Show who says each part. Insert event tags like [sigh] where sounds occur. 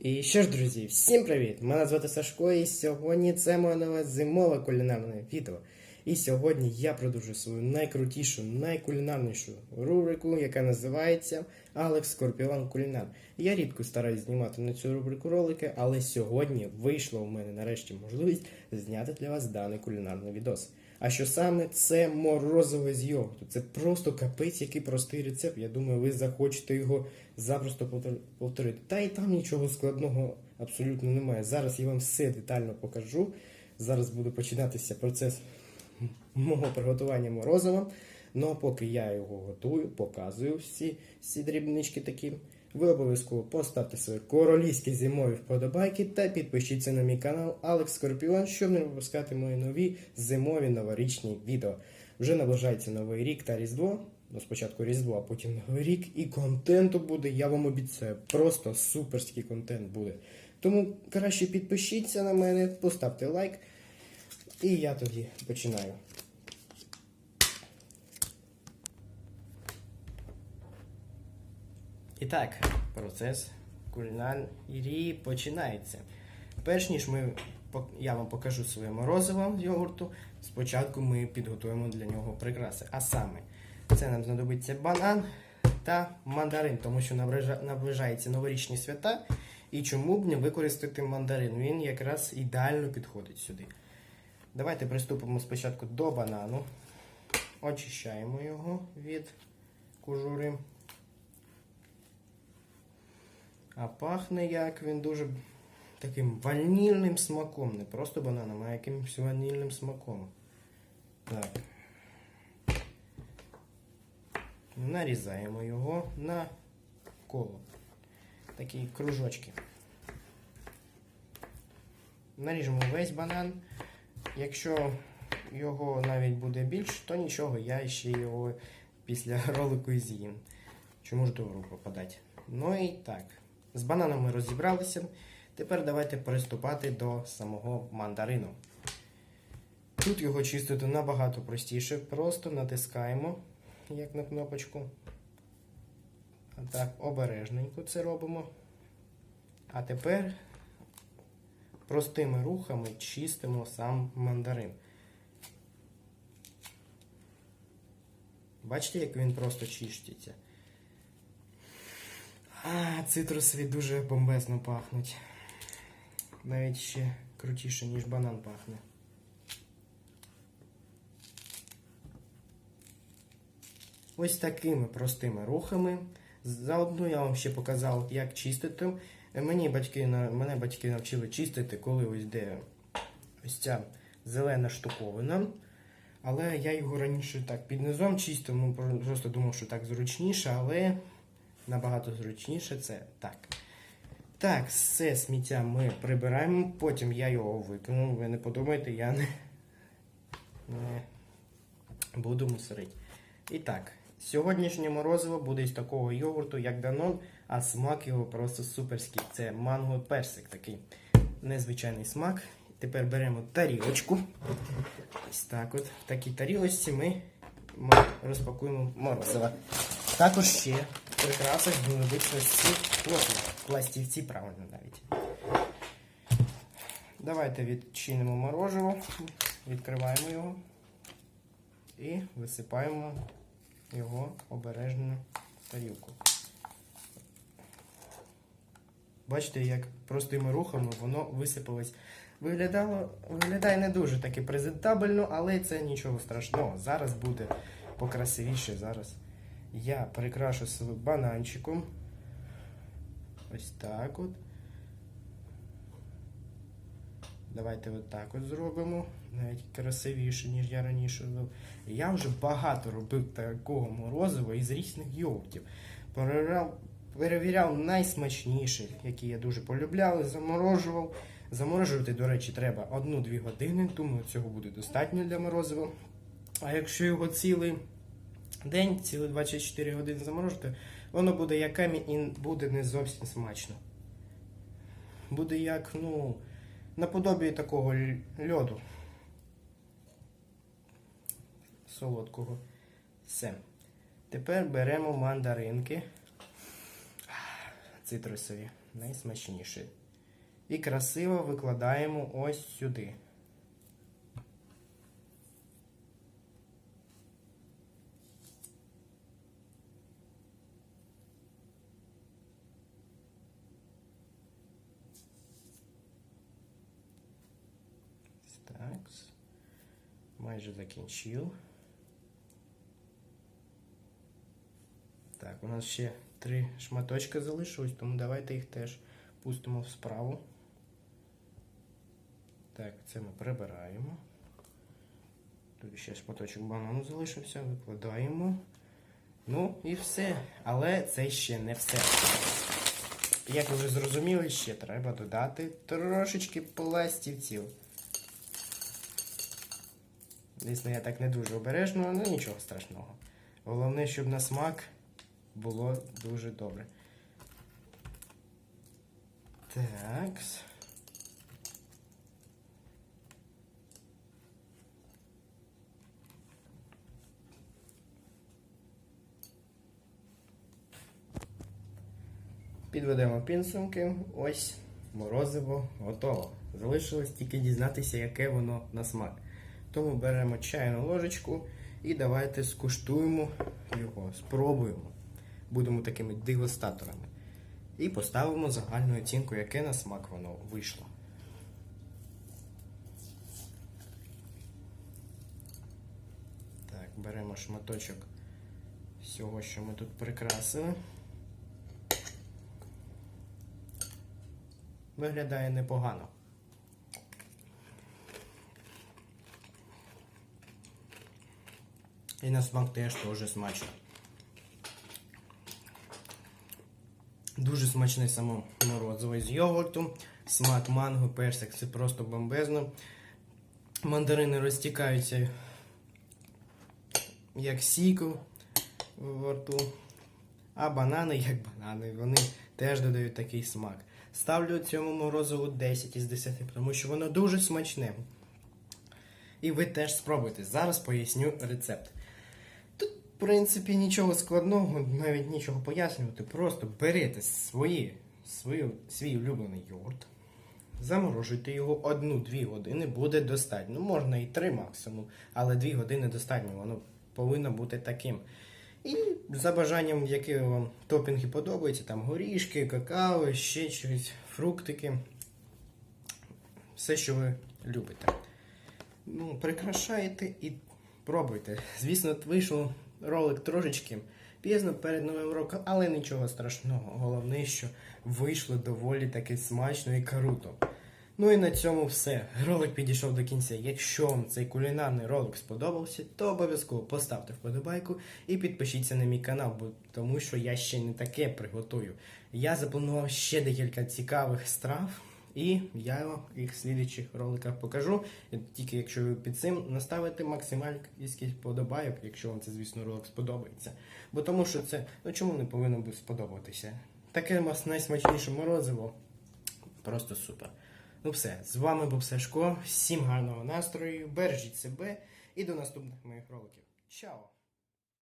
Speaker 1: І що ж, друзі, всім привіт! Мене звати Сашко, і сьогодні це моє нове зимове кулінарне відео. І сьогодні я продовжу свою найкрутішу, найкулінарнішу рубрику, яка називається Алекс Скорпіон Кулінар. Я рідко стараюсь знімати на цю рубрику ролики, але сьогодні вийшла у мене нарешті можливість зняти для вас даний кулінарний відос. А що саме це морозиво з йогурту. Це просто капець, який простий рецепт. Я думаю, ви захочете його запросто повторити. Та і там нічого складного абсолютно немає. Зараз я вам все детально покажу. Зараз буде починатися процес мого приготування морозива. Ну а поки я його готую, показую всі, всі дрібнички такі. Ви обов'язково поставте свої королівські зимові вподобайки та підпишіться на мій канал Алекс Скорпіон, щоб не пропускати мої нові зимові новорічні відео. Вже наближається новий рік та Різдво. Ну, спочатку Різдво, а потім Новий рік. І контенту буде, я вам обіцяю, просто суперський контент буде. Тому краще підпишіться на мене, поставте лайк. І я тоді починаю. І так, процес кулінарії починається. Перш ніж ми, я вам покажу своє морозиво з йогурту, спочатку ми підготуємо для нього прикраси. А саме, це нам знадобиться банан та мандарин, тому що наближа- наближаються новорічні свята. І чому б не використати мандарин? Він якраз ідеально підходить сюди. Давайте приступимо спочатку до банану. Очищаємо його від кожури. А пахне як він дуже таким ванільним смаком. Не просто бананом, а якимось ванільним смаком. Так. Нарізаємо його на коло. Такі кружочки. Наріжемо весь банан. Якщо його навіть буде більше, то нічого, я ще його після [laughs] ролику з'їм. Чому ж до рук попадати? Ну і так. З бананом ми розібралися. Тепер давайте приступати до самого мандарину. Тут його чистити набагато простіше. Просто натискаємо, як на кнопочку. Так, обережненько це робимо. А тепер простими рухами чистимо сам мандарин. Бачите, як він просто чиститься? А, цитрусові дуже бомбезно пахнуть. Навіть ще крутіше, ніж банан пахне. Ось такими простими рухами. Заодно я вам ще показав, як чистити. Мені батьки, мене батьки навчили чистити, коли ось де ось ця зелена штуковина. Але я його раніше так під низом чистив, ну просто думав, що так зручніше, але набагато зручніше це так. Так, все сміття ми прибираємо, потім я його викину. Ви не подумайте, я не, не буду мусорити. І так, сьогоднішнє морозиво буде із такого йогурту, як Данон, а смак його просто суперський. Це манго персик такий незвичайний смак. Тепер беремо тарілочку. Ось так от. В такій тарілочці ми розпакуємо морозиво. Також ще прикрасах ось ці плотні пластівці, правильно навіть. Давайте відчинимо мороживо, відкриваємо його і висипаємо його обережно в тарілку. Бачите, як простими рухами воно висипалось. Виглядало, виглядає не дуже таки презентабельно, але це нічого страшного. Зараз буде покрасивіше. Зараз я прикрашу себе бананчиком. Ось так от. Давайте от так от зробимо. Навіть красивіше, ніж я раніше робив. Я вже багато робив такого морозива із різних йогуртів. Перевіряв, перевіряв найсмачніші, які я дуже полюбляв, заморожував. Заморожувати, до речі, треба 1-2 години. Думаю, цього буде достатньо для морозива. А якщо його цілий день, цілі 24 години заморожувати, воно буде як камінь і буде не зовсім смачно. Буде як, ну, наподобі такого льоду. Солодкого. Все. Тепер беремо мандаринки цитрусові. найсмачніше. І красиво викладаємо ось сюди. Так. Майже закінчив. Так, у нас ще три шматочки залишилось, тому давайте їх теж пустимо в справу. Так, це ми прибираємо. Тут ще шматочок банану залишився, викладаємо. Ну і все. Але це ще не все. Як ви вже зрозуміли, ще треба додати трошечки пластівців. Звісно, я так не дуже обережно, але нічого страшного. Головне, щоб на смак було дуже добре. Так. Підведемо підсумки. Ось морозиво готово. Залишилось тільки дізнатися, яке воно на смак. Тому беремо чайну ложечку і давайте скуштуємо його, спробуємо. Будемо такими дегустаторами. І поставимо загальну оцінку, яке на смак воно вийшло. Так, беремо шматочок всього, що ми тут прикрасили. Виглядає непогано. І на смак теж дуже смачно. Дуже смачне само морозиво з йогурту, смак манго, персик, це просто бомбезно. Мандарини розтікаються як сіку в рту. А банани, як банани, вони теж додають такий смак. Ставлю цьому морозиву 10 із 10, тому що воно дуже смачне. І ви теж спробуйте. Зараз поясню рецепт. Принципі, нічого складного, навіть нічого пояснювати. Просто берете свої, свою, свій улюблений йогурт, заморожуйте його 1-2 години, буде достатньо. Ну, можна і 3 максимум, але 2 години достатньо, воно повинно бути таким. І за бажанням, які вам топінги подобаються, там горішки, какао, ще щось, фруктики. Все, що ви любите. Ну, прикрашаєте і пробуйте. Звісно, вийшов ролик трошечки пізно перед Новим роком, але нічого страшного. Головне, що вийшло доволі таки смачно і круто. Ну і на цьому все. Ролик підійшов до кінця. Якщо вам цей кулінарний ролик сподобався, то обов'язково поставте вподобайку і підпишіться на мій канал, бо тому що я ще не таке приготую. Я запланував ще декілька цікавих страв, і я їх в слідуючих роликах покажу. Тільки якщо ви під цим наставите максимальну кількість вподобайок, якщо вам це, звісно, ролик сподобається. Бо тому що це, ну чому не повинно би сподобатися? Таке у вас найсмачніше морозиво. Просто супер. Ну все, з вами був Сашко. Всім гарного настрою, бережіть себе і до наступних моїх роликів. Чао!